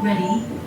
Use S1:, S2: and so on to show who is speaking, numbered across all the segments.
S1: Ready.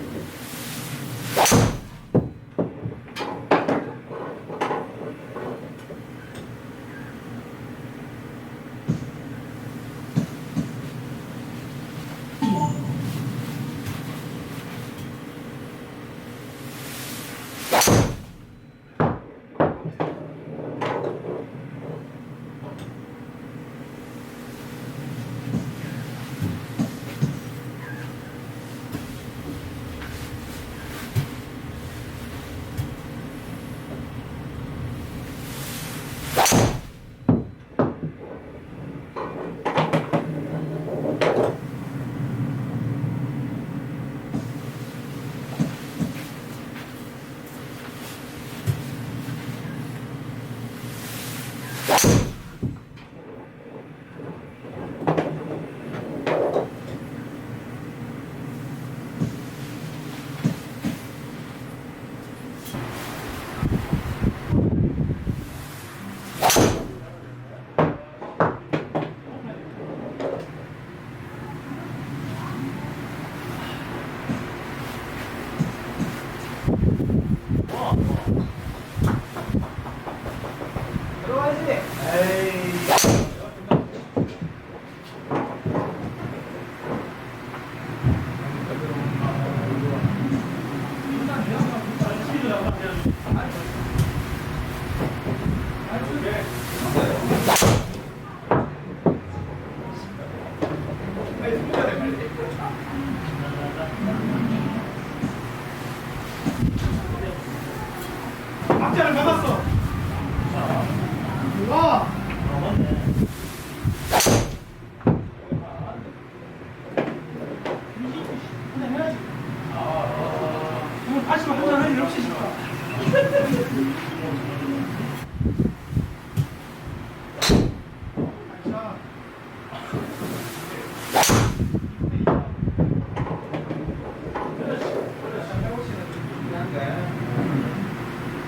S2: 한잔 할일 없이 싶다.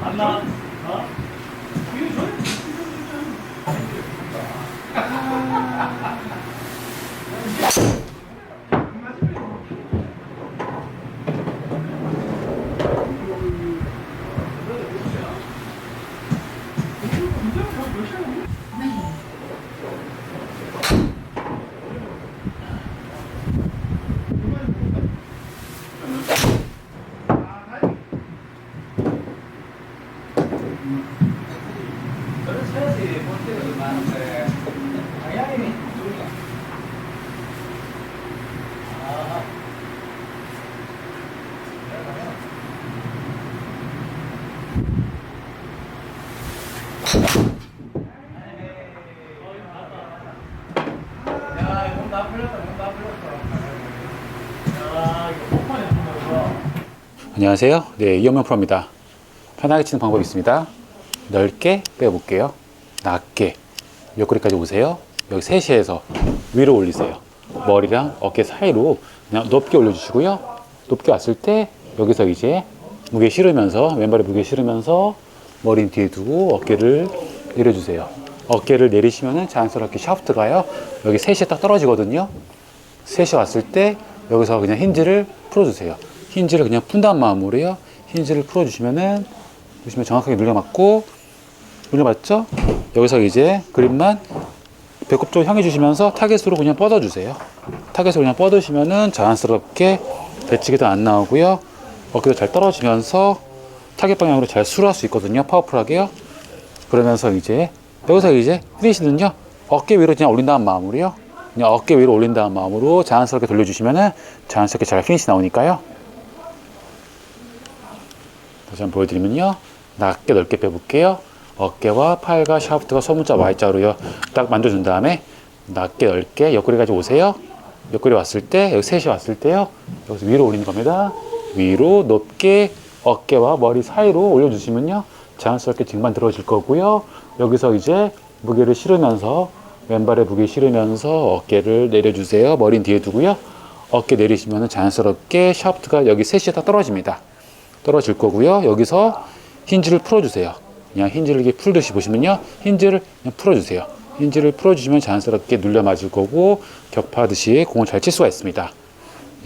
S2: 안 나. 어? 이거 줘?
S1: Ready.
S2: 저는 서야지 볼 나오고.
S3: 안녕하세요. 네, 이영명 프로입니다. 편하게 치는 방법이 있습니다. 넓게 빼볼게요. 낮게. 옆구리까지 오세요. 여기 3시에서 위로 올리세요. 머리랑 어깨 사이로 그냥 높게 올려주시고요. 높게 왔을 때 여기서 이제 무게 실으면서 왼발에 무게 실으면서 머리 뒤에 두고 어깨를 내려주세요. 어깨를 내리시면은 자연스럽게 샤프트가요. 여기 3시에 딱 떨어지거든요. 셋이 왔을 때 여기서 그냥 힌지를 풀어주세요. 힌지를 그냥 푼다는 마음으로요. 힌지를 풀어주시면은 보시면 정확하게 눌려맞고 눌려맞죠? 여기서 이제 그립만 배꼽 쪽 향해 주시면서 타겟으로 그냥 뻗어 주세요. 타겟으로 그냥 뻗으시면은 자연스럽게 배치기도 안 나오고요. 어깨도 잘 떨어지면서 타겟 방향으로 잘 수루할 수 있거든요. 파워풀하게요. 그러면서 이제 여기서 이제 피니시는요 어깨 위로 그냥 올린다는 마음으로요 그냥 어깨 위로 올린다는 마음으로 자연스럽게 돌려주시면은 자연스럽게 잘 피니시 나오니까요 다시 한번 보여드리면요 낮게 넓게 빼볼게요 어깨와 팔과 샤프트가 소문자 Y자로요. 딱 만져준 다음에 낮게 넓게 옆구리까지 오세요. 옆구리 왔을 때 여기 셋이 왔을 때요. 여기서 위로 올리는 겁니다. 위로 높게 어깨와 머리 사이로 올려주시면요. 자연스럽게 등반 들어질 거고요. 여기서 이제 무게를 실으면서 왼발에 무게 실으면서 어깨를 내려주세요. 머리는 뒤에 두고요. 어깨 내리시면 자연스럽게 샤프트가 여기 셋이 다 떨어집니다. 떨어질 거고요. 여기서 힌지를 풀어주세요 그냥 힌지를 이렇게 풀듯이 보시면요 힌지를 그냥 풀어주세요 힌지를 풀어주시면 자연스럽게 눌려 맞을 거고 격파하듯이 공을 잘 칠 수가 있습니다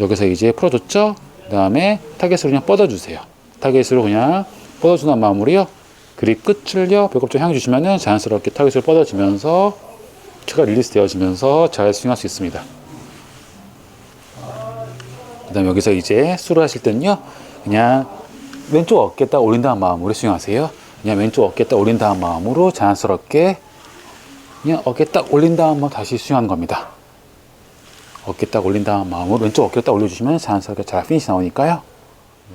S3: 여기서 이제 풀어줬죠? 그 다음에 타겟으로 그냥 뻗어주세요. 타겟으로 그냥 뻗어주는 마음으로요. 그립 끝을요, 배꼽 좀 향해 주시면은 자연스럽게 타겟으로 뻗어지면서 체가 릴리스 되어지면서 잘 스윙할 수 있습니다. 그 다음 여기서 이제 수를 하실 때는요, 그냥 왼쪽 어깨 딱 올린다는 마음으로 스윙하세요. 그냥 왼쪽 어깨 딱 올린다는 마음으로 자연스럽게 그냥 어깨 딱 올린 다음에 다시 스윙하는 겁니다. 어깨 딱 올린 다음 마음으로 왼쪽 어깨 딱 올려주시면 자연스럽게 잘 피니시 나오니까요.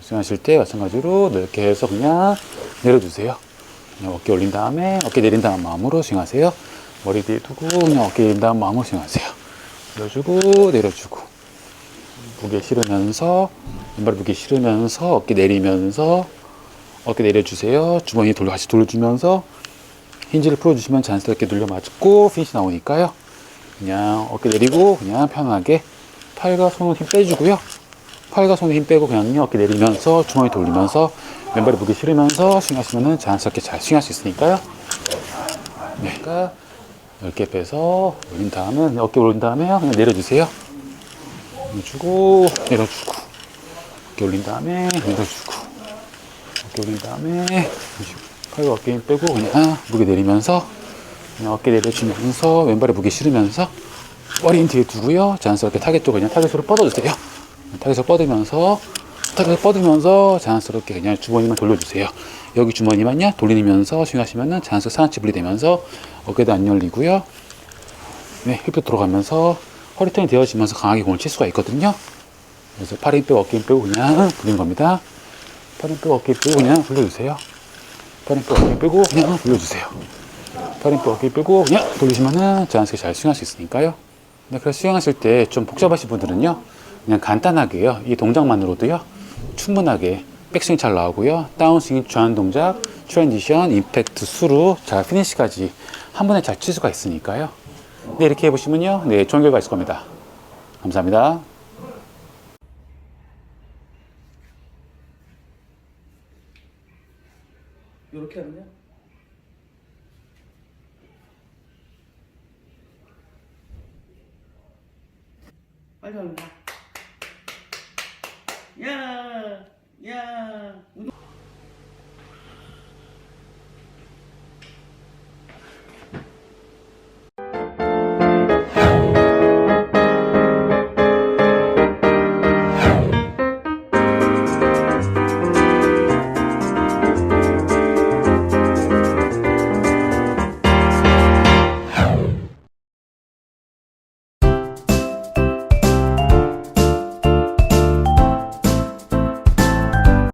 S3: 스윙하실 때 마찬가지로 넓게 해서 그냥 내려주세요. 그냥 어깨 올린 다음에 어깨 내린 다음 마음으로 스윙하세요. 머리 뒤에 두고 그냥 어깨 내린 다음 마음으로 스윙하세요. 내려주고 내려주고 무게 실으면서 왼발 무게 실으면서 어깨 내리면서 어깨 내려주세요. 주머니 돌려 같이 돌려주면서 힌지를 풀어주시면 자연스럽게 눌려 맞고 피니시 나오니까요. 그냥 어깨 내리고 그냥 편하게 팔과 손을 힘 빼주고요. 팔과 손에 힘 빼고 그냥 어깨 내리면서 주머니 돌리면서 왼발에 무게 실으면서 스윙하시면 자연스럽게 잘 스윙할 수 있으니까요. 네. 그러니까 10개 빼서 올린 다음에 어깨 올린 다음에 그냥 내려주세요. 내려주고 내려주고 어깨 올린 다음에 내려주고 올린 다음에 팔과 어깨 힘 빼고 그냥 무게 내리면서 그냥 어깨 내려주면서 왼발에 무게 실으면서 힘 뒤에 두고요. 자연스럽게 타겟 쪽 그냥 타겟으로 뻗어주세요. 타겟으로 뻗으면서 타겟을 뻗으면서 자연스럽게 그냥 주머니만 돌려주세요. 여기 주머니만요 돌리면서 스윙하시면은 자연스럽게 상하치 분리되면서 어깨도 안 열리고요. 네, 힙도 들어가면서 허리턴이 되어지면서 강하게 공을 칠 수가 있거든요. 그래서 팔힘 빼고 어깨 힘 빼고 그냥 돌리는 겁니다. 팔힘 빼고 어깨 힘 빼고 그냥 돌려주세요. 팔힘 빼고 어깨 힘 빼고 그냥 돌려주세요. 팔힘 빼고 어깨 힘 빼고 그냥 돌리시면은 자연스럽게 잘 스윙할 수 있으니까요. 네, 그래서 수영하실 때 좀 복잡하신 분들은요, 그냥 간단하게요, 이 동작만으로도요, 충분하게 백스윙 잘 나오고요, 다운스윙 주한 동작, 트랜지션, 임팩트, 수루, 잘 피니시까지 한 번에 잘 칠 수가 있으니까요. 네, 이렇게 해보시면요, 네, 좋은 결과 있을 겁니다. 감사합니다.
S2: 이렇게 하면요? 빨리 거. 야, 야.